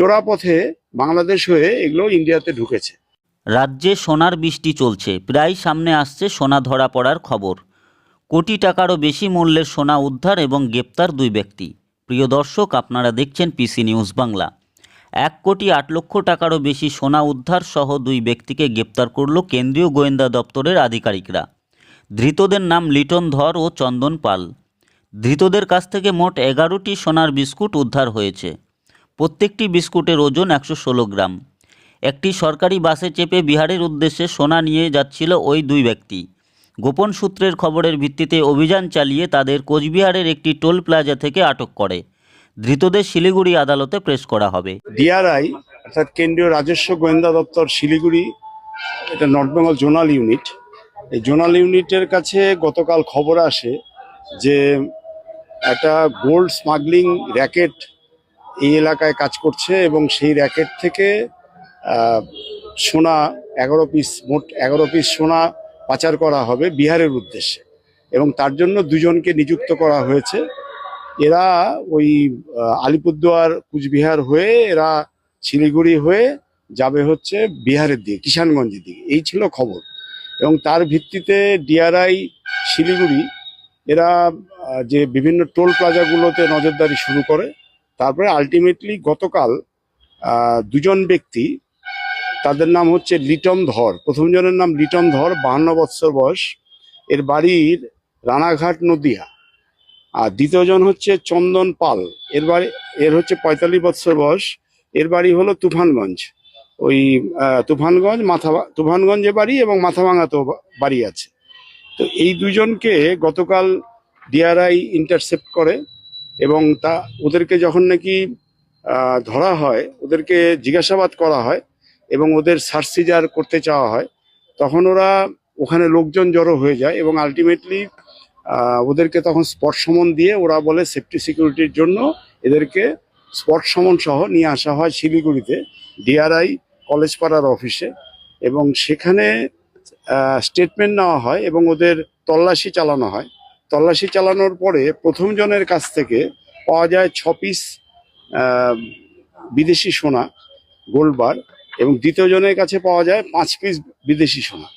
চোরা পথে বাংলাদেশ হয়ে এগুলো ইন্ডিয়াতে ঢুকেছে। রাজ্যে সোনার বৃষ্টি চলছে, প্রায় সামনে আসছে সোনা ধরা পড়ার খবর। কোটি টাকারও বেশি মূল্যের সোনা উদ্ধার এবং গ্রেপ্তার দুই ব্যক্তি। প্রিয় দর্শক, আপনারা দেখছেন পিসি নিউজ বাংলা। এক কোটি আট লক্ষ টাকারও বেশি সোনা উদ্ধার সহ দুই ব্যক্তিকে গ্রেপ্তার করল কেন্দ্রীয় গোয়েন্দা দপ্তরের আধিকারিকরা। ধৃতদের নাম লিটন ধর ও চন্দন পাল। ধৃতদের কাছ থেকে মোট এগারোটি সোনার বিস্কুট উদ্ধার হয়েছে। প্রত্যেকটি বিস্কুটের ওজন একশো ষোলো গ্রাম। একটি সরকারি বাসে চেপে বিহারের উদ্দেশ্যে সোনা নিয়ে যাচ্ছিল ওই দুই ব্যক্তি। গোপন সূত্রের খবরের ভিত্তিতে অভিযান চালিয়ে তাদের কোচবিহারের একটি টোল প্লাজা থেকে আটক করে। ধৃতদের শিলিগুড়ি আদালতে প্রেস করা হবে। ডিআরআই, অর্থাৎ কেন্দ্রীয় রাজস্ব গোয়েন্দা দপ্তর শিলিগুড়ি, এটা নর্থ বেঙ্গল জোনাল ইউনিট। এই জোনাল ইউনিটের কাছে গতকাল খবর আসে যে একটা গোল্ড স্মাগলিং র্যাকেট এই এলাকায় কাজ করছে এবং সেই র্যাকেট থেকে সোনা এগারো পিস মোট এগারো পিস সোনা পাচার করা হবে বিহারের উদ্দেশ্যে। এবং তার জন্য দুজনকে নিযুক্ত করা হয়েছে। এরা ওই আলিপুরদুয়ার, কুচবিহার হয়ে এরা শিলিগুড়ি হয়ে যাবে হচ্ছে বিহারের দিকে, কিষানগঞ্জের দিকে। এই ছিল খবর। এবং তার ভিত্তিতে ডিআরআই শিলিগুড়ি, এরা যে বিভিন্ন টোল প্লাজাগুলোতে নজরদারি শুরু করে তারপরে আলটিমেটলি গতকাল দুজন ব্যক্তি, তাদের নাম হচ্ছে লিটন ধর। প্রথম জনের নাম লিটন ধর, বাহান্ন বৎসর বয়স। এর বাড়ির রানাঘাট নদিয়া। আর দ্বিতীয় জন হচ্ছে চন্দন পাল। এর বাড়ি, এর হচ্ছে পঁয়তাল্লিশ বৎসর বয়স। এর বাড়ি হলো তুফানগঞ্জ। ওই তুফানগঞ্জ, মাথা, তুফানগঞ্জে বাড়ি এবং মাথাভাঙাতেও বাড়ি আছে। তো এই দুজনকে গতকাল ডিআরআই ইন্টারসেপ্ট করে। এবং তা ওদেরকে যখন নাকি ধরা হয়, ওদেরকে জিজ্ঞাসাবাদ করা হয় এবং ওদের সার্সিজার করতে চাওয়া হয়, তখন ওরা ওখানে লোকজন জড়ো হয়ে যায় এবং আলটিমেটলি ওদেরকে তখন স্পট সমন দিয়ে ওরা বলে সেফটি সিকিউরিটির জন্য এদেরকে স্পট সমন সহ নিয়ে আসা হয় শিলিগুড়িতে, ডিআরআই কলেজ পাড়ার অফিসে এবং সেখানে স্টেটমেন্ট নেওয়া হয় এবং ওদের তল্লাশি চালানো হয়। তল্লাশি চালানোর পরে প্রথম জনের কাছ থেকে পাওয়া যায় ছ পিস বিদেশি সোনা গোল্ড বার এবং দ্বিতীয় জনের কাছে পাওয়া যায় পাঁচ পিস বিদেশি সোনা।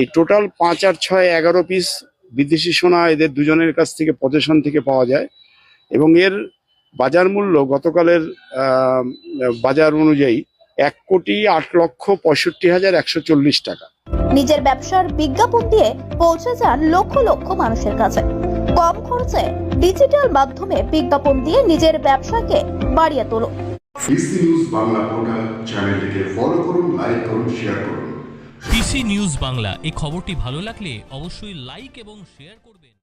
এই টোটাল পাঁচ আর ছয় এগারো পিস বিদেশি সোনা এদের দুজনের কাছ থেকে পজিশন থেকে পাওয়া যায়। এবং এর বাজার মূল্য গতকালের বাজার অনুযায়ী এক কোটি আট লক্ষ পঁয়ষট্টি হাজার একশো চল্লিশ টাকা। নিজের ব্যবসার বিজ্ঞাপন দিয়ে পৌঁছে যান লক্ষ লক্ষ মানুষের কাছে। কম খরচে ডিজিটাল মাধ্যমে বিজ্ঞাপন দিয়ে নিজের ব্যবসাকে বাড়িয়ে তোলো। ডিসি নিউজ বাংলা পোর্টাল চ্যানেলটিকে ফলো করুন লাইক করুন শেয়ার করুন। পিসি নিউজ বাংলা এই খবরটি ভালো লাগলে অবশ্যই লাইক এবং শেয়ার করবেন।